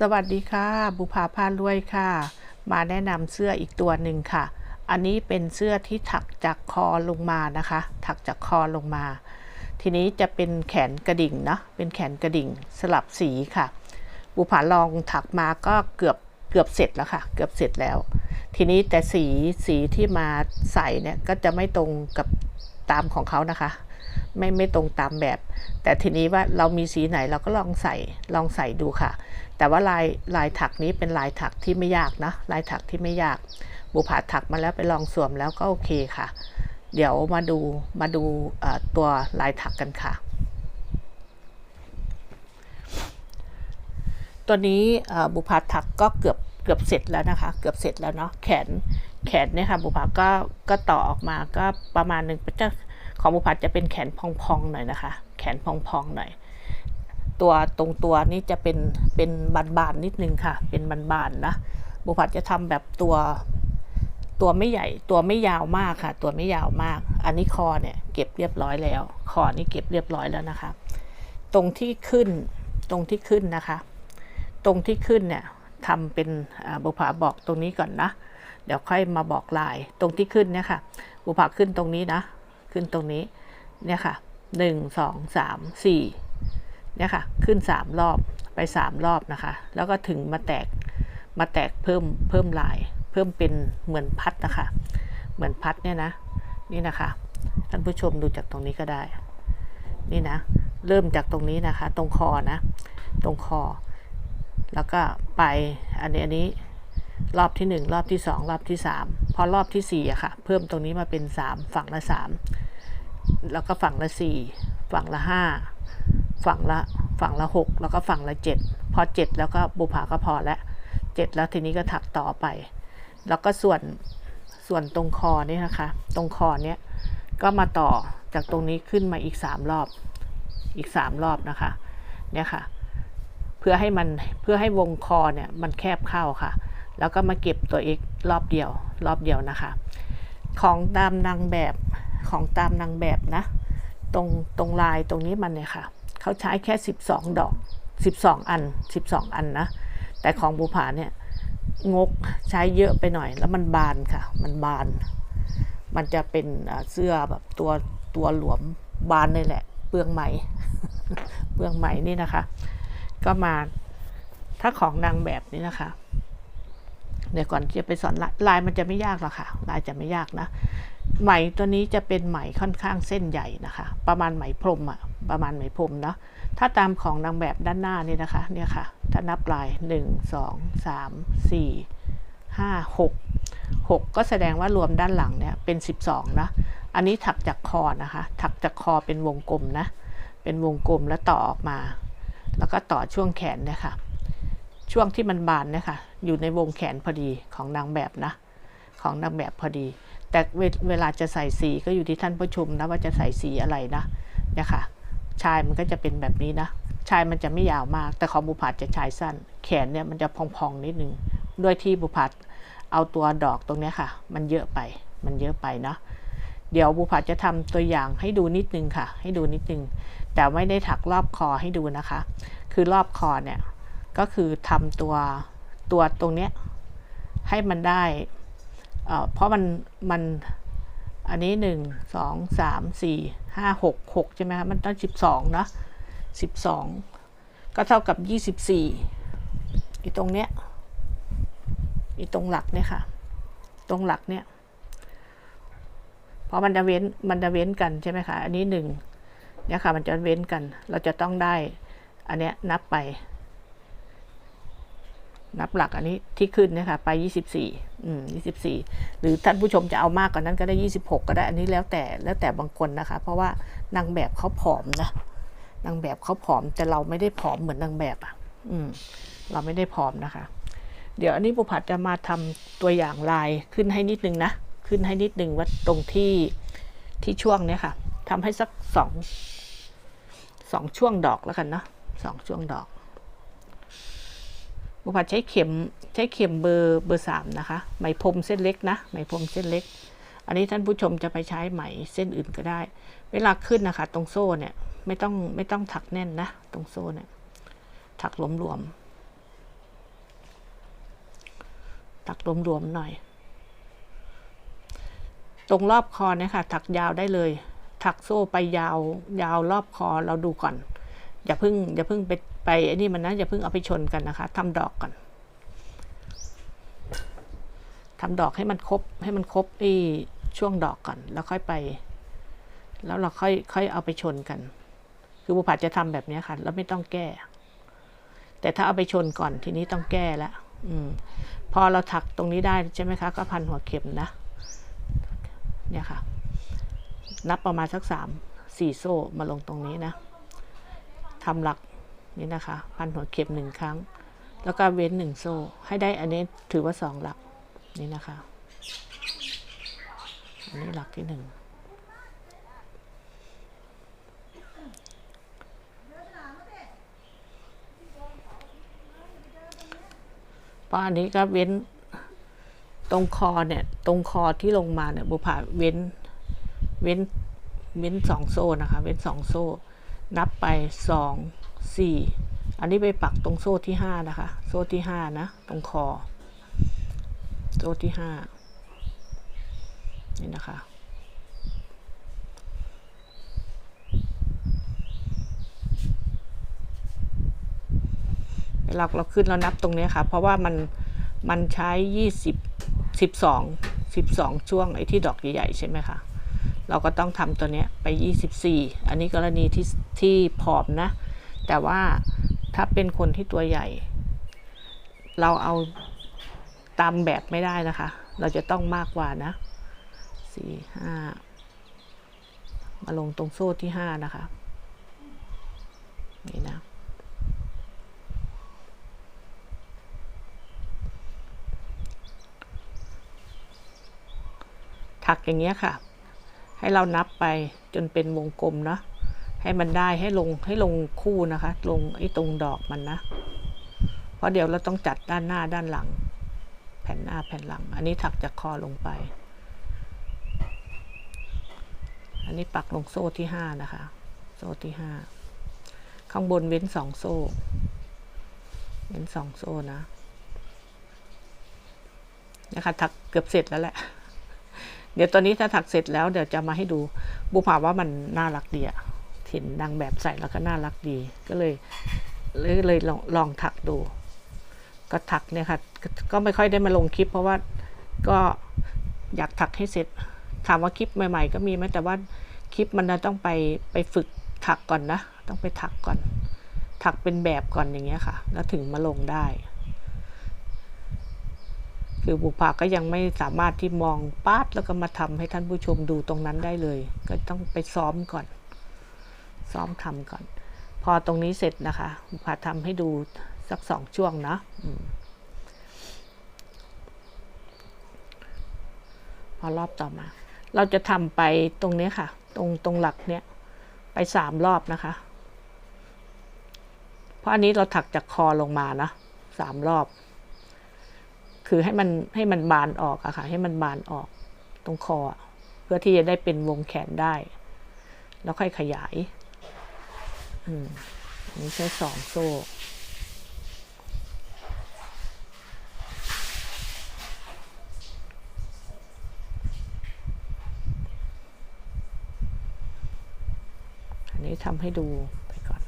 สวัสดีค่ะ บุภาพารวยค่ะ มาแนะนำเสื้ออีกตัวหนึ่งค่ะ อันนี้เป็นเสื้อที่ถักจากคอลงมานะคะ ถักจากคอลงมา ทีนี้จะเป็นแขนกระดิ่งเนาะเป็นแขนกระดิ่งสลับสีค่ะ บุภาลองถักมาก็เกือบเกือบเสร็จแล้วค่ะ เกือบเสร็จแล้ว ทีนี้แต่สีสีที่มาใส่เนี่ยก็จะไม่ตรงกับตามของเขานะคะ ไม่ไม่ตรงตามแบบ แต่ทีนี้ว่าเรามีสีไหนเราก็ลองใส่ลองใส่ดูค่ะ แต่ว่าลายลายถักนี้เป็นลายถักที่ไม่ยากนะลายถักที่ไม่ยาก บุผาถักมาแล้วไปลองสวมแล้วก็โอเคค่ะ เดี๋ยวมาดูมาดูตัวลายถักกันค่ะ ตัวนี้บุพาถักก็เกือบเกือบเสร็จแล้วนะคะ เกือบเสร็จแล้วเนาะแขนแขนเนี่ยค่ะบุพาก็ก็ต่อออกมาก็ประมาณหนึ่งจะของบุพาจะเป็นแขนพองๆหน่อยนะคะ แขนพองๆหน่อย ตัวตรงตัวนี้จะเป็นเป็นบานๆนิดนึงค่ะ เป็นบานๆนะบุพาจะทำแบบตัวตัวไม่ใหญ่ตัวไม่ยาวมากค่ะ ตัวไม่ยาวมาก อันนี้คอเนี่ยเก็บเรียบร้อยแล้ว คอนี่เก็บเรียบร้อยแล้วนะคะ ตรงที่ขึ้นตรงที่ขึ้นนะคะ ตรงที่ขึ้นเนี่ยทำเป็นบุภาบอกตรงนี้ก่อนนะ เดี๋ยวค่อยมาบอกลายตรงที่ขึ้นเนี่ยค่ะ บุภาขึ้นตรงนี้นะ ขึ้นตรงนี้เนี่ยค่ะหนึ่งสองสามสี่ เนี่ยค่ะ ขึ้นสามรอบไปสามรอบนะคะ แล้วก็ถึงมาแตกมาแตกเพิ่มเพิ่มลาย เพิ่มเป็นเหมือนพัดนะคะ เหมือนพัดเนี่ยนะ นี่นะคะท่านผู้ชมดูจากตรงนี้ก็ได้ นี่นะ เริ่มจากตรงนี้นะคะ ตรงคอนะ ตรงคอ แล้วก็ไปอันนี้อันนี้รอบที่หนึ่งรอบที่สองรอบที่สามพอรอบที่สี่อะค่ะ เพิ่มตรงนี้มาเป็นสามฝั่งละสามแล้วก็ฝั่งละสี่ฝั่งละห้า ฝั่งละฝั่งละหกแล้วก็ฝั่งละเจ็ดพอเจ็ดแล้วก็บุผาก็พอแล้วเจ็ดแล้วทีนี้ก็ถักต่อไป แล้วก็ส่วนส่วนตรงคอนี่นะคะ ตรงคอเนี้ยก็มาต่อจากตรงนี้ขึ้นมาอีกสามรอบอีกสามรอบนะคะเนี่ยค่ะ เพื่อให้มันเพื่อให้วงคอเนี่ยมันแคบเข้าค่ะ แล้วก็มาเก็บตัว x รอบเดียว รอบเดียวนะคะ ของตามนางแบบของตามนางแบบนะ ตรงตรงลายตรงนี้มันเนี่ยค่ะ เขาใช้แค่ 12 ดอก 12 อัน 12 อันนะ แต่ของบูผาเนี่ยงกใช้เยอะไปหน่อย แล้วมันบานค่ะ มันบาน มันจะเป็นเสื้อแบบตัวตัวหลวมบานเลยแหละ เปลืองไหมเปลืองไหมนี่นะคะ ก็มาถ้าของนางแบบนี้นะคะ เดี๋ยวก่อนจะไปสอนลายมันจะไม่ยากหรอกค่ะ ลายจะไม่ยากนะ ไหมตัวนี้จะเป็นไหมค่อนข้างเส้นใหญ่นะคะ ประมาณไหมพรมอะประมาณไหมพรมเนาะ ถ้าตามของนางแบบด้านหน้านี่นะคะ เนี่ยค่ะ ถ้านับลายหนึ่งสองสามสี่ห้าหกหกก็แสดงว่ารวมด้านหลังเนี่ยเป็นสิบสองนะ อันนี้ถักจากคอนะคะ ถักจากคอเป็นวงกลมนะ เป็นวงกลมแล้วต่อออกมา แล้วก็ต่อช่วงแขนเนี่ยค่ะ ช่วงที่มันบานเนี่ยค่ะอยู่ในวงแขนพอดีของนางแบบนะ ของนางแบบพอดี แต่เวลาจะใส่สีก็อยู่ที่ท่านผู้ชมนะว่าจะใส่สีอะไรนะเนี่ยค่ะ ชายมันก็จะเป็นแบบนี้นะ ชายมันจะไม่ยาวมาก แต่ของบุผัดจะชายสั้น แขนเนี่ยมันจะพองๆนิดนึงด้วยที่บุผัดเอาตัวดอกตรงเนี้ยค่ะ มันเยอะไป มันเยอะไปนะ เดี๋ยวบุผัดจะทำตัวอย่างให้ดูนิดนึงค่ะ ให้ดูนิดนึง แต่ไม่ได้ถักรอบคอให้ดูนะคะ คือรอบคอเนี่ย ก็คือทำตัวตัวตรงเนี้ยให้มันได้ เพราะมันมันอันนี้หนึ่งสองสามสี่ห้าหกหกใช่ไหมคะมันต้องสิบสองนะสิบสองก็เท่ากับยี่สิบสี่อีตรงเนี้ยอีตรงหลักเนี่ยค่ะ ตรงหลักเนี่ย เพราะมันจะเว้นมันจะเว้นกันใช่ไหมคะ อันนี้หนึ่งเนี่ยค่ะ มันจะเว้นกัน เราจะต้องได้ อันเนี้ยนับไป นับหลักอันนี้ที่ขึ้นนะคะไป 24 อืม 24 หรือท่านผู้ชมจะเอามากกว่านั้นก็ได้ 26 ก็ได้อันนี้แล้วแต่แล้วแต่บางคนนะคะ เพราะว่านางแบบเขาผอมนะนางแบบเขาผอมแต่เราไม่ได้ผอมเหมือนนางแบบอะ อืม เราไม่ได้ผอมนะคะ เดี๋ยวอันนี้บุผัดจะมาทำตัวอย่างลายขึ้นให้นิดนึงนะขึ้นให้นิดนึงว่าตรงที่ที่ช่วงเนี้ยค่ะทำให้สักสองสองช่วงดอกแล้วกันเนาะสองช่วงดอก บุพัดใช้เข็มใช้เข็มเบอร์เบอร์สามนะคะ ไหมพรมเส้นเล็กนะไหมพรมเส้นเล็ก อันนี้ท่านผู้ชมจะไปใช้ไหมเส้นอื่นก็ได้ เวลาขึ้นนะคะ ตรงโซ่เนี่ยไม่ต้องไม่ต้องถักแน่นนะ ตรงโซ่เนี่ยถักหลวมรวมๆหน่อย ตรงรอบคอเนี่ยค่ะ ถักยาวได้เลย ถักโซ่ไปยาวยาวรอบคอเราดูก่อน อย่าเพิ่งอย่าเพิ่งไป ไปอ้นี่มันนะอย่าเพิ่งเอาไปชนกันนะคะทำดอกก่อนทำดอกให้มันครบให้มันครบไอ้ช่วงดอกก่อน แล้วค่อยไป แล้วเราค่อยค่อยเอาไปชนกัน คือบุผัดจะทำแบบนี้ค่ะ แล้วไม่ต้องแก้ แต่ถ้าเอาไปชนก่อนทีนี้ต้องแก้ล้วอืม พอเราถักตรงนี้ได้ใช่ไหมคะ ก็พันหัวเข็มนะ เนี่ยค่ะ นับประมาณสักสามสี่โซ่มาลงตรงนี้นะทำหลัก นี่นะคะ พันหัวเข็มหนึ่งครั้ง แล้วก็เว้นหนึ่งโซ่ ให้ได้อันนี้ถือว่าสองหลักนี่นะคะ อันนี้หลักที่หนึ่งเพราะอันนี้ก็เว้นตรงคอเนี่ย ตรงคอที่ลงมาเนี่ยบุพาเว้นเว้นเว้นสองโซ่นะคะ เว้นสองโซ่ นับไปสอง สี่อันนี้ไปปักตรงโซ่ที่ห้านะคะ โซ่ที่ห้านะ ตรงคอ โซ่ที่ห้านี่นะคะ เราเราขึ้นเรานับตรงนี้ค่ะ เพราะว่ามันมันใช้ยี่สิบสิบสองสิบสองช่วงไอ้ที่ดอกใหญ่ๆใช่ไหมคะเราก็ต้องทำตัวเนี้ยไปยี่สิบสี่อันนี้กรณีที่ที่ผอมนะ แต่ว่าถ้าเป็นคนที่ตัวใหญ่ เราเอาตามแบบไม่ได้นะคะ เราจะต้องมากกว่านะสี่ห้ามาลงตรงโซ่ที่ห้านะคะ นี่นะ ถักอย่างเงี้ยค่ะ ให้เรานับไปจนเป็นวงกลมเนาะ ให้มันได้ให้ลงให้ลงคู่นะคะ ลงไอ้ตรงดอกมันนะ เพราะเดี๋ยวเราต้องจัดด้านหน้าด้านหลัง แผ่นหน้าแผ่นหลัง อันนี้ถักจากคอลงไป อันนี้ปักลงโซ่ที่ห้านะคะ โซ่ที่ห้าข้างบนเว้นสองโซ่ เว้นสองโซ่นะนะคะถักเกือบเสร็จแล้วแหละ เดี๋ยวตอนนี้ถ้าถักเสร็จแล้วเดี๋ยวจะมาให้ดู บุผาว่ามันน่ารักดีอะ เห็นนางแบบใส่แล้วก็น่ารักดี ก็เลยเลยเลยลองลองถักดู ก็ถักเนี่ยค่ะ ก็ไม่ค่อยได้มาลงคลิป เพราะว่าก็อยากถักให้เสร็จ ถามว่าคลิปใหม่ ๆ ก็มีไหมแต่ว่าคลิปมันจะต้องไปไปฝึกถักก่อนนะ ต้องไปถักก่อน ถักเป็นแบบก่อนอย่างเงี้ยค่ะ แล้วถึงมาลงได้ คือบุพาก็ยังไม่สามารถที่มองปาดแล้วก็มาทำให้ท่านผู้ชมดูตรงนั้นได้เลย ก็ต้องไปซ้อมก่อน ซ้อมทำก่อน พอตรงนี้เสร็จนะคะพาทำให้ดูสักสองช่วงนะอพอรอบต่อมา เราจะทำไปตรงนี้ค่ะ ตรงตรงหลักเนี้ยไปสามรอบนะคะ เพราะอันนี้เราถักจากคอลงมานะสามรอบ คือให้มันให้มันบานออกอะค่ะ ให้มันบานออก ตรงคอ เพื่อที่จะได้เป็นวงแขนได้ แล้วค่อยขยาย อืมอันนี้ใช้สองโซ่อันนี้ทำให้ดูไปก่อน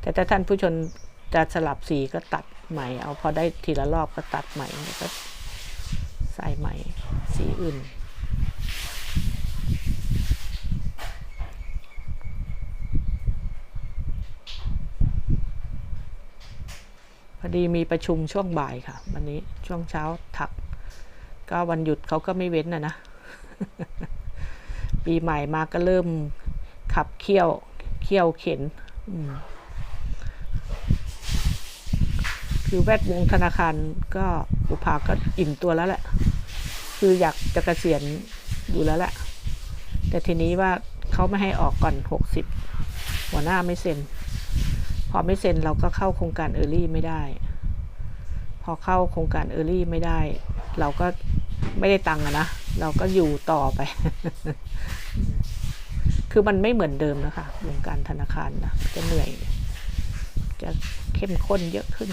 แต่ถ้าท่านผู้ชมจะสลับสีก็ตัดใหม่ เอาพอได้ทีละรอบก็ตัดใหม่แล้วก็ใส่ใหม่สีอื่น อดีมีประชุมช่วงบ่ายค่ะ วันนี้ช่วงเช้าถัก ก็วันหยุดเขาก็ไม่เว้นนะนะ ปีใหม่มาก็เริ่มขับเคี่ยวเคี่ยวเข็นคือแวดวงธนาคารก็บุภาก็อิ่มตัวแล้วแหละ คืออยากจะเกษียณอยู่แล้วแหละ แต่ทีนี้ว่าเขาไม่ให้ออกก่อนหกสิบหัวหน้าไม่เซ็น พอไม่เซ็นเราก็เข้าโครงการเออร์ลี่ไม่ได้ พอเข้าโครงการเออร์ลี่ไม่ได้ เราก็ไม่ได้ตังค์นะ เราก็อยู่ต่อไป คือมันไม่เหมือนเดิมนะคะวงการธนาคารนะจะเหนื่อย จะเข้มข้นเยอะขึ้น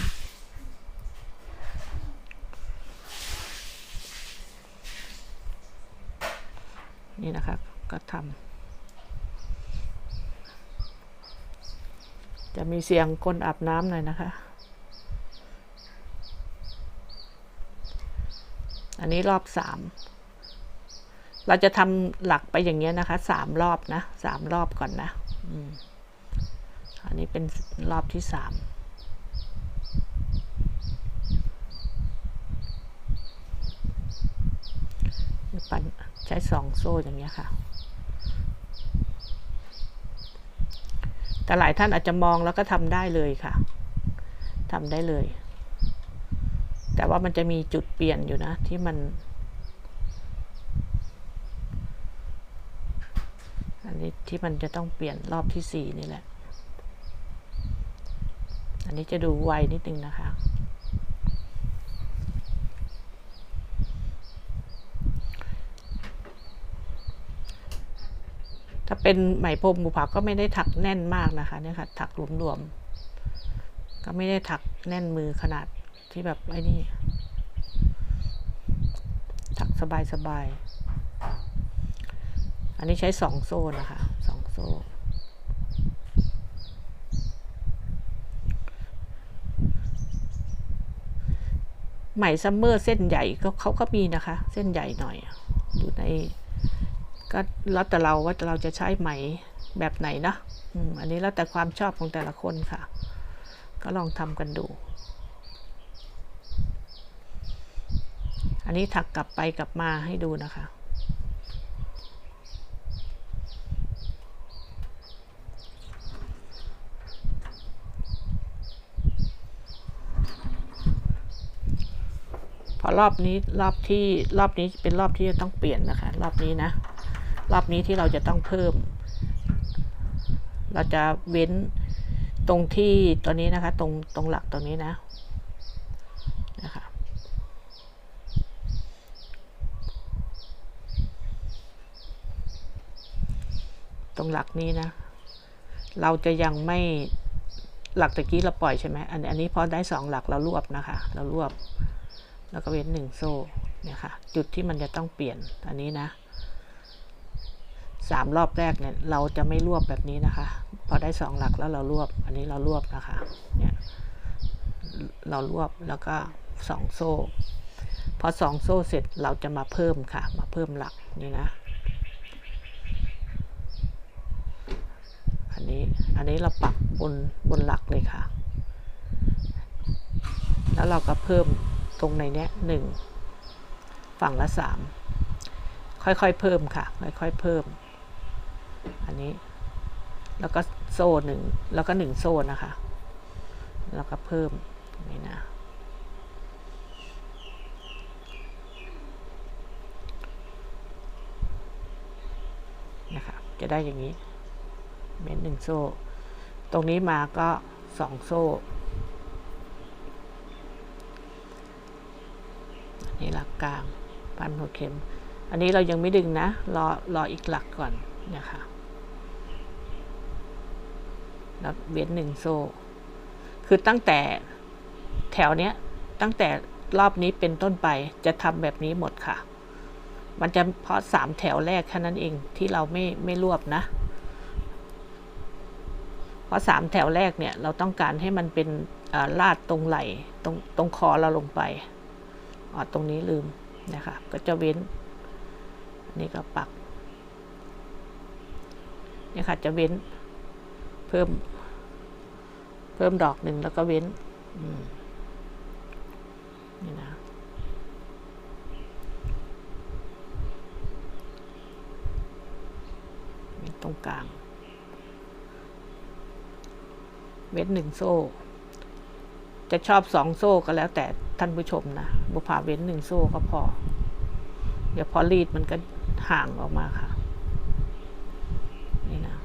นี่นะคะ ก็ทำ จะมีเสียงคนอาบน้ำหน่อยนะคะ อันนี้รอบสามเราจะทำหลักไปอย่างเงี้ยนะคะสามรอบนะสามรอบก่อนนะอันนี้เป็นรอบที่สามปั่นใช้สองโซ่อย่างเงี้ยค่ะ แต่หลายท่านอาจจะมองแล้วก็ทำได้เลยค่ะทำได้เลย แต่ว่ามันจะมีจุดเปลี่ยนอยู่นะ ที่มัน อันนี้ที่มันจะต้องเปลี่ยนรอบที่สี่นี่แหละ อันนี้จะดูไวนิดนึงนะคะ ถ้าเป็นไหมพรมบุผักก็ไม่ได้ถักแน่นมากนะคะเนี่ยค่ะถักหลวมๆก็ไม่ได้ถักแน่นมือขนาดที่แบบไอ้นี่ถักสบายๆอันนี้ใช้สองโซ่นะคะสองโซ่ไหมซัมเมอร์เส้นใหญ่ก็เขาก็มีนะคะ เส้นใหญ่หน่อยอยู่ใน ก็แล้วแต่เราว่าเราจะใช้ไหมแบบไหนนะอันนี้แล้วแต่ความชอบของแต่ละคนค่ะ ก็ลองทำกันดู อันนี้ถักกลับไปกลับมาให้ดูนะคะ พอรอบนี้รอบที่รอบนี้เป็นรอบที่จะต้องเปลี่ยนนะคะ รอบนี้นะ รอบนี้ที่เราจะต้องเพิ่ม เราจะเว้นตรงที่ตัวนี้นะคะ ตรงตรงหลักตรงนี้นะนะคะตรงหลักนี้นะ เราจะยังไม่หลักตะกี้เราปล่อยใช่ไหมอันอันนี้พอได้สองหลักเรารวบนะคะ เรารวบ แล้วก็เว้นหนึ่งโซ่เนี่ยค่ะ จุดที่มันจะต้องเปลี่ยนอันนี้นะ สามรอบแรกเนี่ยเราจะไม่รวบแบบนี้นะคะ พอได้สองหลักแล้วเรารวบ อันนี้เรารวบนะคะ เนี่ยเรารวบแล้วก็สองโซ่ พอสองโซ่เสร็จเราจะมาเพิ่มค่ะ มาเพิ่มหลักนี่นะ อันนี้อันนี้เราปักบนบนหลักเลยค่ะ แล้วเราก็เพิ่มตรงในเนี้ยหนึ่งฝั่งละสามค่อยๆเพิ่มค่ะ ค่อยๆเพิ่ม อันนี้ แล้วก็โซ่หนึ่งแล้วก็หนึ่งโซ่นะคะ แล้วก็เพิ่มนี่นะนะคะจะได้อย่างนี้เม็ดหนึ่งโซ่ ตรงนี้มาก็สองโซ่นี่หลักกลางพันหัวเข็ม อันนี้เรายังไม่ดึงนะ รอรออีกหลักก่อนนี่ยค่ะ แล้วเว้นหนึ่งโซ่ คือตั้งแต่แถวเนี้ยตั้งแต่รอบนี้เป็นต้นไปจะทำแบบนี้หมดค่ะ มันจะเพราะสามแถวแรกแค่นั้นเองที่เราไม่ไม่รวบนะ เพราะสามแถวแรกเนี่ยเราต้องการให้มันเป็นลาดตรงไหลตรงตรงคอเราลงไปอ๋อตรงนี้ลืมนะคะ ก็จะเว้นนี่ก็ปักเนี่ยค่ะจะเว้นเพิ่ม เพิ่มดอกหนึ่งแล้วก็เว้นนี่นะตรงกลาง เว้นหนึ่งโซ่ จะชอบสองโซ่ก็แล้วแต่ท่านผู้ชมนะบุผ่าเว้นหนึ่งโซ่ก็พอ เดี๋ยวพอรีดมันก็ห่างออกมาค่ะ นี่นะ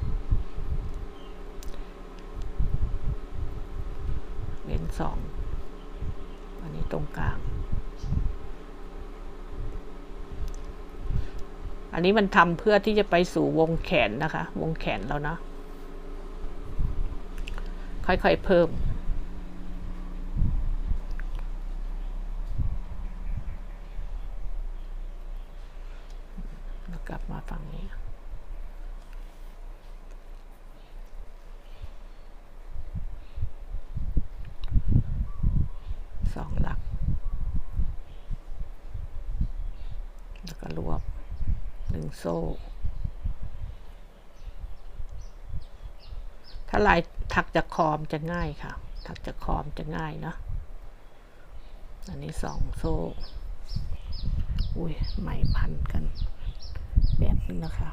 เว้น สองอันนี้ตรงกลาง อันนี้มันทำเพื่อที่จะไปสู่วงแขนนะคะ วงแขนแล้วนะ ค่อยๆเพิ่มกลับมาฝั่งนี้ โซ่ ถ้าลายถักจากคอมจะง่ายค่ะ ถักจากคอมจะง่ายเนาะ อันนี้สองโซ่ อุ้ยไหมพันกันแบบนึงนะคะ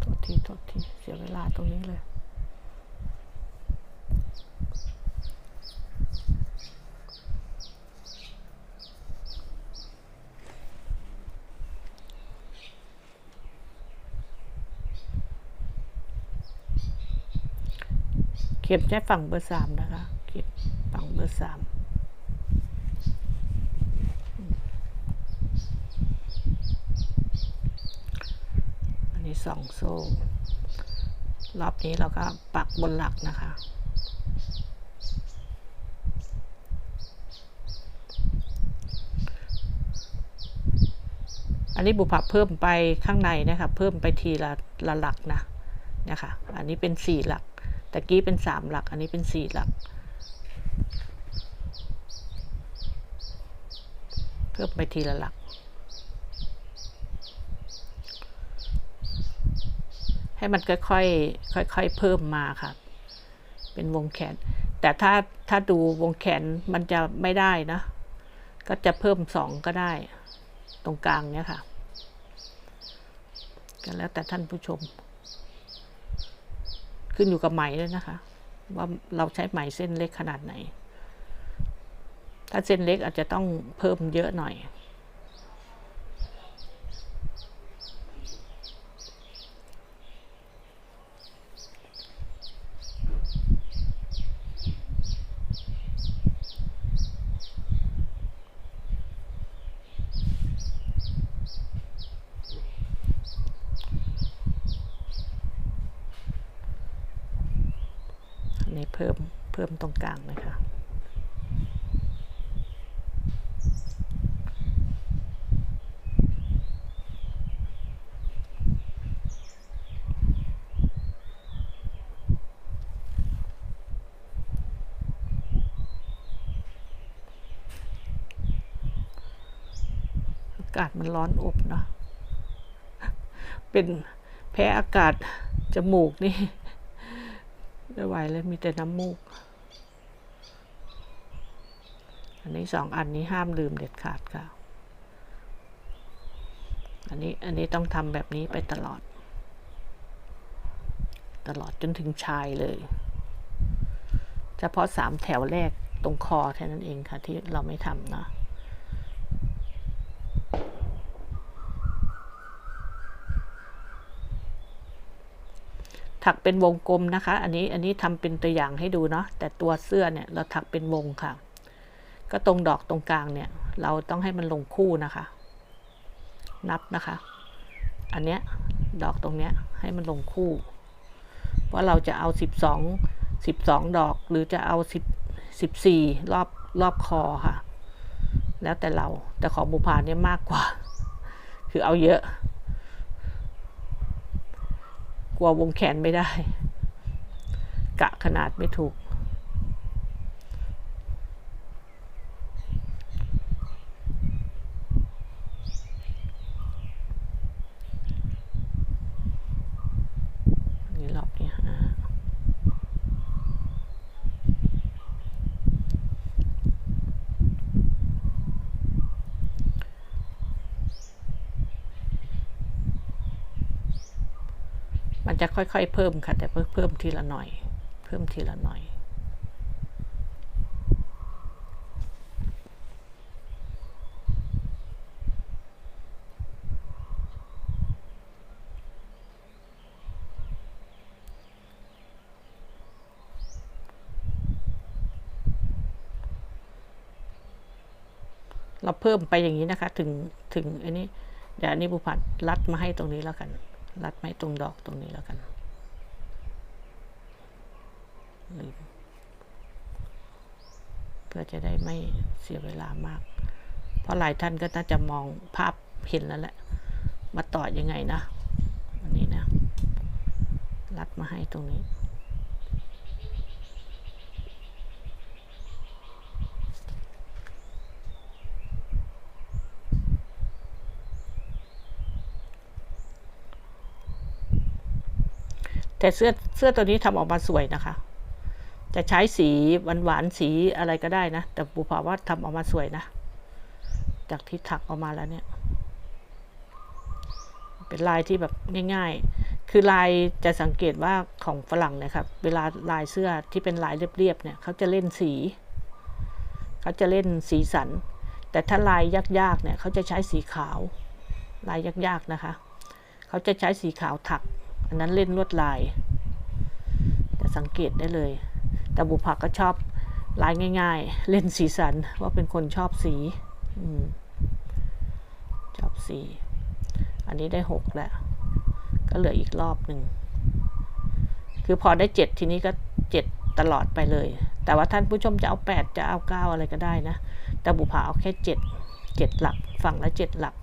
โทษที โทษที เสียเวลาตรงนี้เลย เข็มใช้ฝั่งเบอร์สามนะคะ เข็มฝั่งเบอร์สามอันนี้สองโซ่รอบนี้เราก็ปักบนหลักนะคะ อันนี้บุพภาเพิ่มไปข้างในนะคะ เพิ่มไปทีละละหลักนะนะคะ อันนี้เป็นสี่หลัก ตะกี้เป็นสามหลัก อันนี้เป็นสี่หลัก เพิ่มไปทีละหลัก ให้มันค่อยๆค่อยๆเพิ่มมาค่ะ เป็นวงแขน แต่ถ้าถ้าดูวงแขนมันจะไม่ได้นะ ก็จะเพิ่มสองก็ได้ ตรงกลางเนี้ยค่ะก็แล้วแต่ท่านผู้ชม ขึ้นอยู่กับไหมเลยนะคะ ว่าเราใช้ไหมเส้นเล็กขนาดไหน ถ้าเส้นเล็กอาจจะต้องเพิ่มเยอะหน่อย อันนี้เพิ่มเพิ่มตรงกลางนะคะ อากาศมันร้อนอบเนาะเป็นแพ้อากาศจมูกนี่ไม่ไหวเลยมีแต่น้ำมูก อันนี้สองอันนี้ห้ามลืมเด็ดขาดค่ะ อันนี้อันนี้ต้องทำแบบนี้ไปตลอด ตลอดจนถึงชายเลยเฉพาะสามแถวแรกตรงคอแค่นั้นเองค่ะที่เราไม่ทำเนาะ ถักเป็นวงกลมนะคะ อันนี้อันนี้ทำเป็นตัวอย่างให้ดูเนาะแต่ตัวเสื้อเนี่ยเราถักเป็นวงค่ะ ก็ตรงดอกตรงกลางเนี่ย เราต้องให้มันลงคู่นะคะ นับนะคะ อันเนี้ยดอกตรงเนี้ยให้มันลงคู่ว่าเราจะเอาสิบสองสิบสองดอกหรือจะเอาสิบสิบสี่รอบรอบคอค่ะ แล้วแต่เราแต่ของบุพานเนี่ยมากกว่า คือเอาเยอะ กลัววงแขนไม่ได้ กะขนาดไม่ถูก นี่รอบนี้ห้ามันจะ ค่อยๆเพิ่มค่ะ แต่เพิ่มเพิ่มทีละหน่อย เพิ่มทีละหน่อย เราเพิ่มไปอย่างนี้นะคะ ถึงถึงอันนี้เดี๋ยวอันนี้บุพัดรัดมาให้ตรงนี้แล้วกัน รัดไม้ตรงดอกตรงนี้แล้วกันลืมเพื่อจะได้ไม่เสียเวลามาก เพราะหลายท่านก็น่าจะมองภาพเห็นแล้วแหละมาต่อยังไงนะ วันนี้นะ รัดมาให้ตรงนี้ แต่เสื้อเสื้อตัวนี้ทำออกมาสวยนะคะ จะใช้สีหวานหวานๆสีอะไรก็ได้นะ แต่ปูผาว่าทำออกมาสวยนะ จากที่ถักออกมาแล้วเนี่ย เป็นลายที่แบบง่าย ๆ คือลายจะสังเกตว่าของฝรั่งเนะครับ เวลาลายเสื้อที่เป็นลายเรียบๆเนี่ยเขาจะเล่นสีเขาจะเล่นสีสัน แต่ถ้าลายยากๆเนี่ยเขาจะใช้สีขาว ลายยากๆนะคะ เขาจะใช้สีขาวถัก อันนั้นเล่นลวดลายจะสังเกตได้เลย แต่บุผักก็ชอบลายง่าย ๆ เล่นสีสันว่าเป็นคนชอบสีอชอบสี อันนี้ได้หกแล้ว ก็เหลืออีกรอบหนึ่ง คือพอได้เจ็ดทีนี้ก็เจ็ดตลอดไปเลย แต่ว่าท่านผู้ชมจะเอาแปดจะเอาเก้าอะไรก็ได้นะ แต่บุผาเอาแค่เจ็ดเจ็ดหลัก ฝั่งละเจ็ดหลัก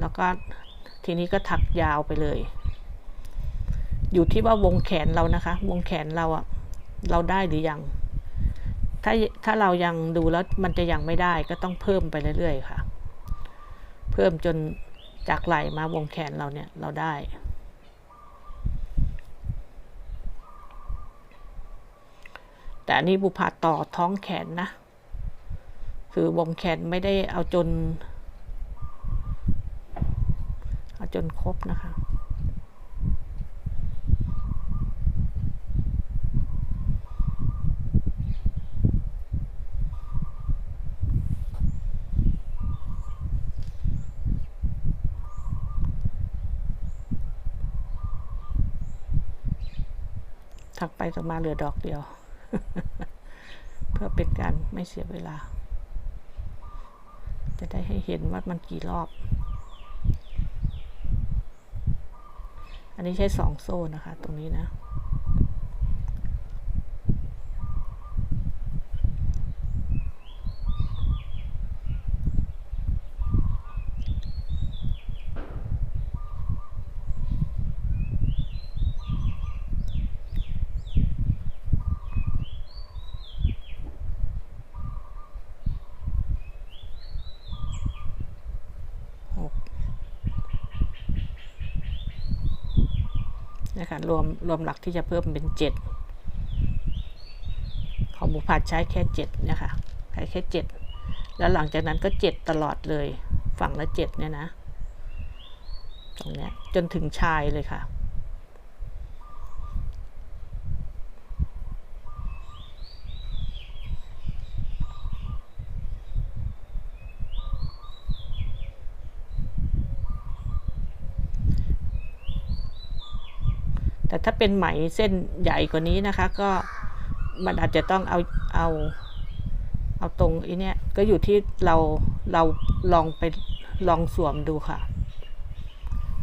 แล้วก็ ทีนี้ก็ถักยาวไปเลย อยู่ที่ว่าวงแขนเรานะคะ วงแขนเราอะเราได้หรือยัง ถ้าถ้าเรายังดูแล้วมันจะยังไม่ได้ก็ต้องเพิ่มไปเรื่อยๆค่ะ เพิ่มจนจากไหล่มาวงแขนเราเนี่ยเราได้แต่อันนี้บุพาต่อท้องแขนนะ คือวงแขนไม่ได้เอาจน เอา จนครบนะคะ ถักไปถักมาเหลือดอกเดียว เพื่อเป็นการไม่เสียเวลา จะได้ให้เห็นว่ามันกี่รอบ อันนี้ใช้สองโซนนะคะ ตรงนี้นะ หกนะคะ รวมรวมหลักที่จะเพิ่มเป็นเจ็ดของบุพัดใช้แค่เจ็ดนะคะใช้แค่เจ็ดแล้วหลังจากนั้นก็เจ็ดตลอดเลย ฝั่งละเจ็ดเนี่ยนะ ตรงเนี้ยจนถึงชายเลยค่ะ แต่ถ้าเป็นไหมเส้นใหญ่กว่านี้นะคะ ก็มันอาจจะต้องเอาเอาเอาตรงไอ้เนี้ยก็อยู่ที่เราเราลองไปลองสวมดูค่ะ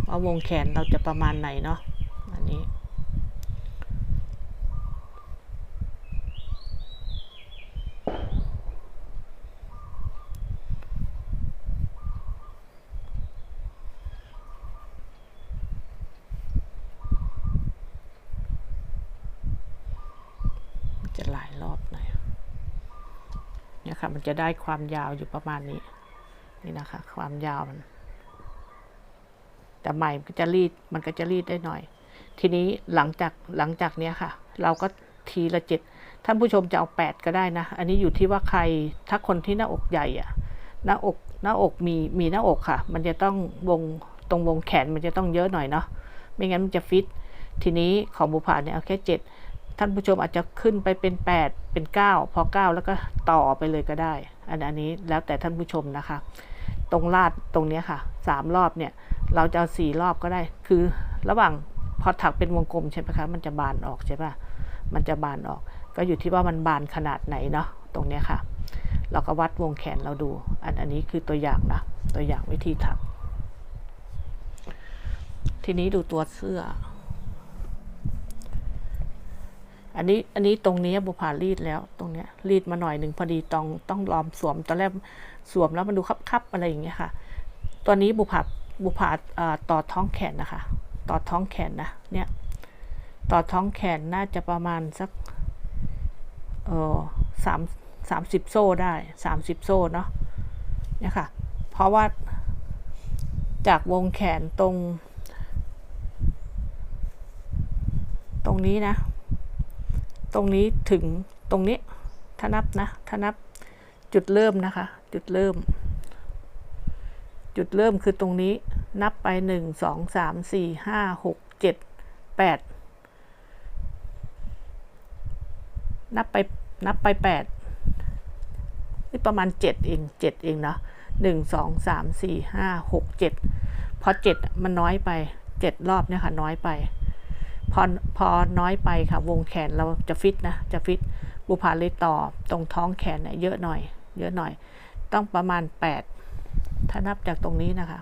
ว่าวงแขนเราจะประมาณไหนเนาะอันนี้ จะหลายรอบหน่อยเนี่ยค่ะ มัน จะได้ความยาวอยู่ประมาณนี้ นี่นะคะ ความยาวมัน แต่ใหม่มันก็จะรีดมันก็จะรีดได้หน่อย ทีนี้หลังจากหลังจากเนี้ยค่ะ เราก็ทีละเจ็ดท่านผู้ชมจะเอาแปดก็ได้นะ อันนี้อยู่ที่ว่าใครถ้าคนที่หน้าอกใหญ่อะหน้าอกหน้าอกมีมีหน้าอกค่ะ มันจะต้องวงตรงวงแขนมันจะต้องเยอะหน่อยเนาะไม่งั้นมันจะฟิตทีนี้ของบุพาเนี่ยเอาแค่เจ็ด ท่านผู้ชมอาจจะขึ้นไปเป็น 8 เป็น 9 พอ 9 แล้วก็ต่อไปเลยก็ได้ อันอันนี้แล้วแต่ท่านผู้ชมนะคะ ตรงลาดตรงนี้ค่ะสามรอบเนี่ย เราจะเอาสี่รอบก็ได้ คือระหว่างพอถักเป็นวงกลมใช่ไหมคะ มันจะบานออกใช่ปะมันจะบานออก ก็อยู่ที่ว่ามันบานขนาดไหนเนาะ ตรงนี้ค่ะ เราก็วัดวงแขนเราดู อันอันนี้คือตัวอย่างนะ ตัวอย่างวิธีถัก ทีนี้ดูตัวเสื้อ อันนี้อันนี้ตรงนี้บุพารีดแล้ว ตรงเนี้ยรีดมาหน่อยหนึ่งพอดีต้องต้องลอมสวมตอนแรกสวมแล้วมันดูคับๆอะไรอย่างเงี้ยค่ะ ตัวนี้บุพาบุพาต่อท้องแขนนะคะ ต่อท้องแขนนะเนี่ยต่อท้องแขนน่าจะประมาณสักเออสามสามสิบโซ่ได้สามสิบโซ่เนาะเนี่ยค่ะ เพราะว่าจากวงแขนตรง ตรงนี้นะ ตรงนี้ถึงตรงนี้ถ้านับนะถ้านับจุดเริ่มนะคะ จุดเริ่ม จุดเริ่มคือตรงนี้นับไปหนึ่งสองสามสี่ห้าหกเจ็ดแปดนับไปนับไปแปดนี่ประมาณเจ็ดเองเจ็ดเองเนาะหนึ่งสองสามสี่ห้าหกเจ็ดพอเจ็ดมันน้อยไปเจ็ดรอบเนี่ยค่ะน้อยไป พอพอน้อยไปค่ะ วงแขนเราจะฟิตนะ จะฟิตบุพาเลยต่อตรงท้องแขนเนี่ยเยอะหน่อย เยอะหน่อย ต้องประมาณ 8 ถ้านับจากตรงนี้นะคะ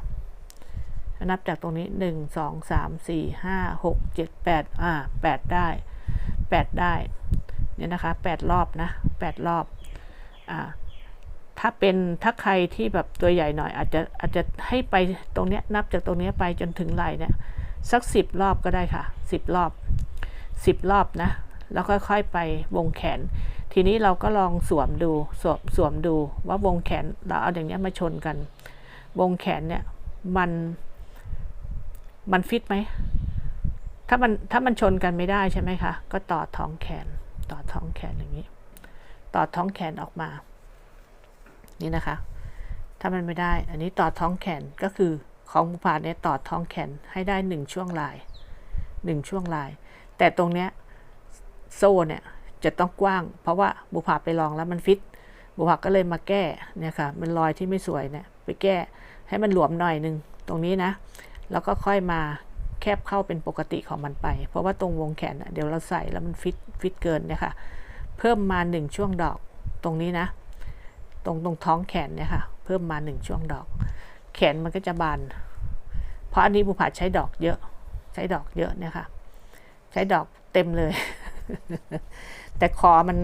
ถ้านับจากตรงนี้ 1 2 3 4 5 6 7 8อ่า8ได้ 8 ได้ เนี่ยนะคะ 8 รอบนะ 8 รอบ อ่า ถ้าเป็นถ้าใครที่แบบตัวใหญ่หน่อย อาจจะอาจจะให้ไปตรงเนี้ยนับจากตรงเนี้ยไปจนถึงไหล่เนี่ย สักสิบรอบก็ได้ค่ะสิบรอบสิบรอบนะ แล้วค่อยๆไปวงแขน ทีนี้เราก็ลองสวมดูสวมสวมดูว่าวงแขนเราเอาอย่างเนี้ยมาชนกัน วงแขนเนี่ยมันมันฟิตไหมถ้ามันถ้ามันชนกันไม่ได้ใช่ไหมคะ ก็ต่อท้องแขนต่อท้องแขนอย่างนี้ ต่อท้องแขนออกมา นี่นะคะ ถ้ามันไม่ได้ อันนี้ต่อท้องแขนก็คือ ของบุพาเนี่ยต่อท้องแขนให้ได้หนึ่งช่วงลายหนึ่งช่วงลาย แต่ตรงเนี้ยโซ่เนี่ยจะต้องกว้าง เพราะว่าบุพาไปลองแล้วมันฟิต บุพาก็เลยมาแก้เนี่ยค่ะมันรอยที่ไม่สวยเนี่ยไปแก้ให้มันหลวมหน่อยหนึ่งตรงนี้นะ แล้วก็ค่อยมาแคบเข้าเป็นปกติของมันไป เพราะว่าตรงวงแขนเดี๋ยวเราใส่แล้วมันฟิตฟิตเกินเนี่ยค่ะเพิ่มมาหนึ่งช่วงดอกตรงนี้นะ ตรงตรงท้องแขนเนี่ยค่ะ เพิ่มมาหนึ่งช่วงดอก แขนมันก็จะบาน เพราะอันนี้บุผาใช้ดอกเยอะ ใช้ดอกเยอะเนี่ยค่ะ ใช้ดอกเต็มเลย แต่คอมัน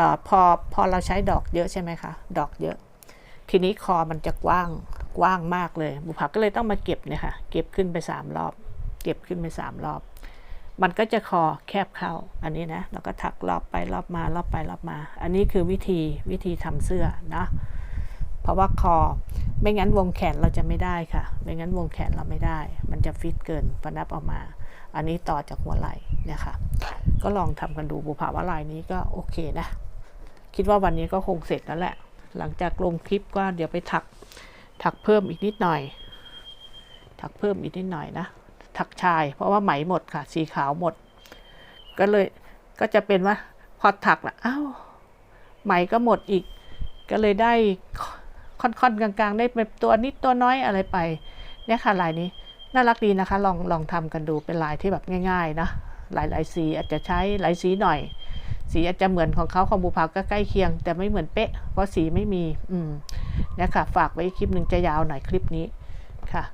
อพอพอเราใช้ดอกเยอะใช่ไหมคะ ดอกเยอะ ทีนี้คอมันจะกว้างกว้างมากเลย บุผาก็เลยต้องมาเก็บเนี่ยค่ะ เก็บขึ้นไปสามรอบ เก็บขึ้นไปสามรอบ มันก็จะคอแคบเข้า อันนี้นะแล้วก็ถักรอบไปรอบมารอบไปรอบมา อันนี้คือวิธีวิธีทำเสื้อนะ เพราะว่าคอ ไม่งั้นวงแขนเราจะไม่ได้ค่ะ ไม่งั้นวงแขนเราไม่ได้ มันจะฟิตเกินพนับออกมา อันนี้ต่อจากหัวไหล่เนี่ยค่ะ ก็ลองทำกันดูบุภาวะลายนี้ก็โอเคนะ คิดว่าวันนี้ก็คงเสร็จแล้วแหละ หลังจากลงคลิปก็เดี๋ยวไปถัก ถักเพิ่มอีกนิดหน่อย ถักเพิ่มอีกนิดหน่อยนะ ถักชาย เพราะว่าไหมหมดค่ะ สีขาวหมด ก็เลยก็จะเป็นว่าพอถักละอ้าวไหมก็หมดอีก ก็เลยได้ ค่อนๆกลางๆ ได้เป็นตัวนิดตัวน้อยอะไรไป เนี่ยค่ะลายนี้น่ารักดีนะคะ ลองลองทำกันดูเป็นลายที่แบบง่ายๆนะหลายๆสีอาจจะใช้หลายสีหน่อย สีอาจจะเหมือนของเขาของบูพาก็ใกล้เคียง แต่ไม่เหมือนเป๊ะ เพราะสีไม่มี อืมเนี่ยค่ะฝากไว้คลิปหนึ่งจะยาวหน่อยคลิปนี้ค่ะ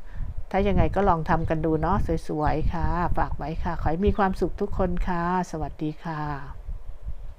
ถ้ายังไงก็ลองทำกันดูเนาะสวยๆค่ะ ฝากไว้ค่ะ ขอให้มีความสุขทุกคนค่ะ สวัสดีค่ะ